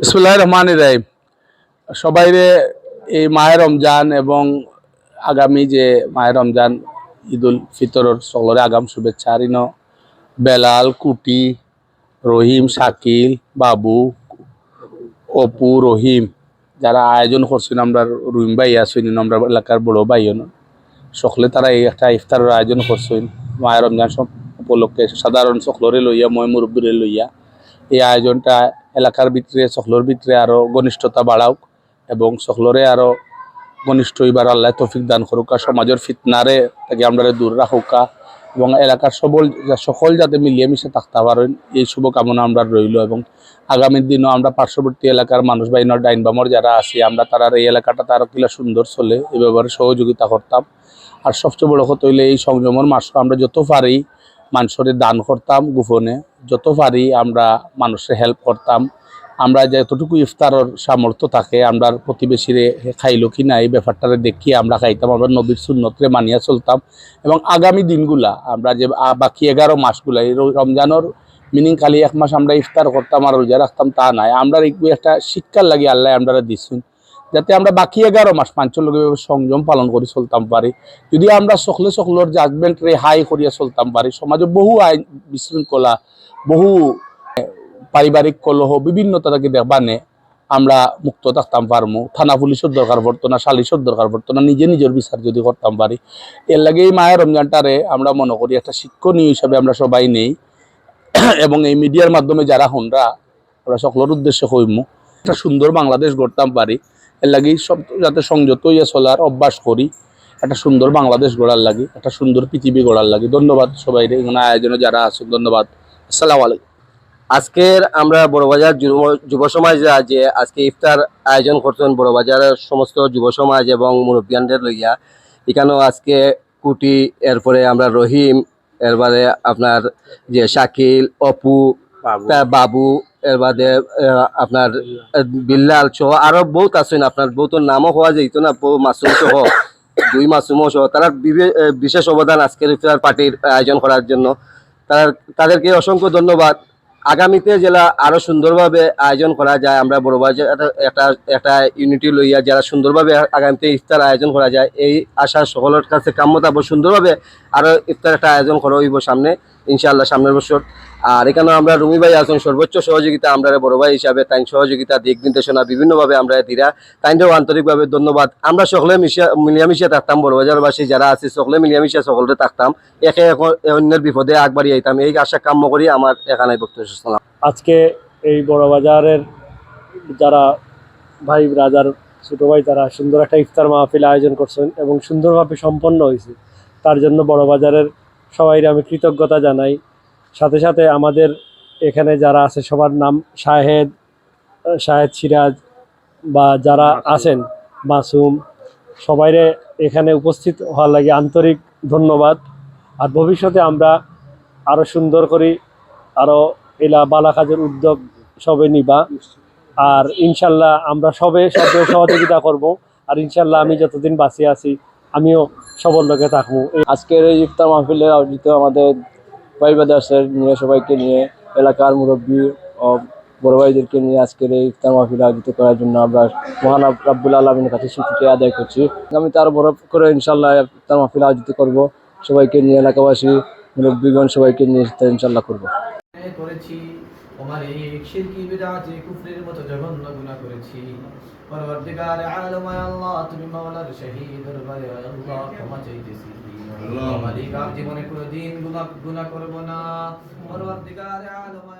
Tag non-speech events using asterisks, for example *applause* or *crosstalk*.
বিসমুল্লাহ রহমান রাহিম। সবাইরে এই মাহে রমজান এবং আগামী যে মাহে রমজান, ঈদুল ফিতরের সকলরে আগাম শুভেচ্ছা আর ইনো বেলাল, কুটি, রহিম, শাকিল, বাবু, অপু, রহিম, যারা আয়োজন করছেন, আমরা রহিম ভাই আছেন, আমরা এলাকার বড় ভাই সকলে তারা এই একটা ইফতারের আয়োজন করছেন। মায়ের রমজান উপলক্ষে সাধারণ সকলরে লইয়া, মই মুরব্বীরে লইয়া এই আয়োজনটা এলাকার ভিতরে, সকলের ভিতরে আরও ঘনিষ্ঠতা বাড়াওক এবং সকলরে আরও ঘনিষ্ঠ হইবার আল্লাহ তৌফিক দান করুকা সমাজের ফিতনারে তাকে আমরা দূর রাখুকা এবং এলাকার সবল, সকল যাতে মিলিয়ে মিশে থাকতে পারেন, এই শুভকামনা আমরা রইল এবং আগামী দিনও আমরা পার্শ্ববর্তী এলাকার মানুষ বাইনর ডাইন বামর যারা আছি, আমরা তারা এই এলাকাটা তারও কিলা সুন্দর চলে এই ব্যাপারে সহযোগিতা করতাম। আর সবচেয়ে বড় কথা হইলে এই সংযমের মাস আমরা যত পারি মানুষের দান করতাম গোপনে। যত পারি আমরা মানুষের হেল্প করতাম, আমরা যতটুকু ইফতারের সামর্থ্য থাকে, আমরা প্রতিবেশীরে খাইলো কি না, এই ব্যাপারটারে দেখিয়ে আমরা খাইতাম, আমরা নবীর সুন্নতরে মানিয়া চলতাম। এবং আগামী দিনগুলা আমরা যে বাকি এগারো মাসগুলা, এই রমজানের মিনিং খালি এক মাস আমরা ইফতার করতাম আর রোজা রাখতাম তা নাই। আমরা একটু শিক্ষার লাগে আল্লাহ আমরা দিচ্ছি যাতে আমরা বাকি এগারো মাস লোক সংযম পালন করে, চলতাম পারি। যদি আমরা সকলে সকলের জাজমেন্ট রেহাই করিয়া চলতাম পারি, সমাজে বহু আইন বিশৃঙ্খলা বহু পারিবারিক কলহ, বিভিন্ন তাদেরকে দেখবানে আমরা মুক্ত থাকতাম পারমু। থানা পুলিশের দরকার পড়তো না, সালিশের দরকার পড়তো না, নিজে নিজের বিচার যদি করতাম পারি। এর লাগে এই মায়ের রমজানটারে আমরা মনে করি একটা শিক্ষণীয় হিসাবে আমরা সবাই নেই। *coughs* এবং এই মিডিয়ার মাধ্যমে যারা হনরা, আমরা সকলের উদ্দেশ্যে হইমু একটা সুন্দর বাংলাদেশ গড়তাম পারি। এর লাগি সব যাতে সংযত হইয়া চলার অভ্যাস করি, একটা সুন্দর বাংলাদেশ গড়ার লাগে, একটা সুন্দর পৃথিবী গড়ার লাগে। ধন্যবাদ সবাই এখানে আয়োজনে যারা আছেন, ধন্যবাদ। আসসালামু আলাইকুম। আজকের আমরা বড়বাজার যুব- সমাজ যে আজকে ইফতার আয়োজন করছেন বড়বাজারের সমস্ত যুব সমাজ এবং মুরব্বিয়ানদের লইয়া। এখানেও আজকে কুটি এরপরে আমরা রহিম এরবারে আপনার যে শাকিল অপু বাবু। এর বাদে আপনার বিল্লাল সহ আরও বহুত আছেন। আপনার বহুতর নামও হওয়া যেত না মাসুম সহ দুই মাসুমও সহ। তারা বিশেষ অবদান আজকের ইফতার পার্টির আয়োজন করার জন্য। তাদেরকে অসংখ্য ধন্যবাদ। আগামীতে জেলা আরও সুন্দরভাবে আয়োজন করা যায়, আমরা বড়বাজার একটা- একটা একটা ইউনিটি লইয়া যারা সুন্দরভাবে আগামীতে ইফতার আয়োজন করা যায়, এই আশা সকলের কাছে কাম্যতা সুন্দরভাবে আরও ইফতার একটা আয়োজন করা হইব সামনে। ইনশাআল্লাহ সামনের বছর। আর এখানে আমরা রুমি ভাই আছেন, সর্বোচ্চ সহযোগিতা আমরা বড় ভাই হিসাবে, তাই সহযোগিতা, দিক নির্দেশনা বিভিন্নভাবে আমরা দিরা। তাইন্দেও আন্তরিকভাবে ধন্যবাদ। আমরা সকলে মিশিয়া মিলিয়ামিশিয়া থাকতাম বড়বাজারবাসী যারা আছে, সকলে মিলিয়ামিশিয়া সকলে থাকতাম। একে অন্যের বিপদে আগবাড়ি আইতাম। এই আশা কাম্য করি আমার এখানে বক্তব্য আজকে এই বড় বাজারের যারা ভাই রাজার ছোটো ভাই, তারা সুন্দর একটা ইফতার মাহফিল আয়োজন করছেন এবং সুন্দরভাবে সম্পন্ন হয়েছে। তার জন্য বড় বাজারের সবাই আমি কৃতজ্ঞতা জানাই। সাথে সাথে আমাদের এখানে যারা আছে সবার নাম শাহেদ শাহেদ সিরাজ বা যারা আছেন মাসুম সবাইরে এখানে উপস্থিত হওয়ার লাগে আন্তরিক ধন্যবাদ। আর ভবিষ্যতে আমরা আরও সুন্দর করি আরও এলা বালা কাজের উদ্যোগ সবে নিবা। আর ইনশাল্লাহ আমরা সবে সবে সহযোগিতা করব। আর ইনশাল্লাহ আমি যতদিন বাঁচিয়ে আছি আমিও সবল লোকে থাকব। আজকের এই ইফতার মাহফিলে আয়োজিত আমাদের ভাই ব্রাদার্সের নিয়ে, সবাইকে নিয়ে, এলাকার মুরব্বী ও বড় ভাইদেরকে নিয়ে আজকের এই ইফতার মাহফিল আয়োজিত করার জন্য আমরা মহান রাব্বুল আলমীর কাছে স্বীকৃতি আদায় করছি। আমি তার বড় করে ইনশাল্লাহ ইফতার মাহফিল আয়োজিত করব। সবাইকে নিয়ে এলাকাবাসী, মুরব্বীগণ সবাইকে নিয়ে ইনশাল্লাহ করব। করেছি। তোমার এই শিরকি বিদাতে কুফরির মতো জঘন্য গুনাহ করেছি। পরবর্তীকার আলম আল্লাহ তুমি মাওলার শহীদ দরবারে আল্লাহ ক্ষমা চাইতেছি। আমার এই জীবনে কোনোদিন গুনাহ গুনাহ করব না। পরবর্তীকার আলম আয় আল্লাহ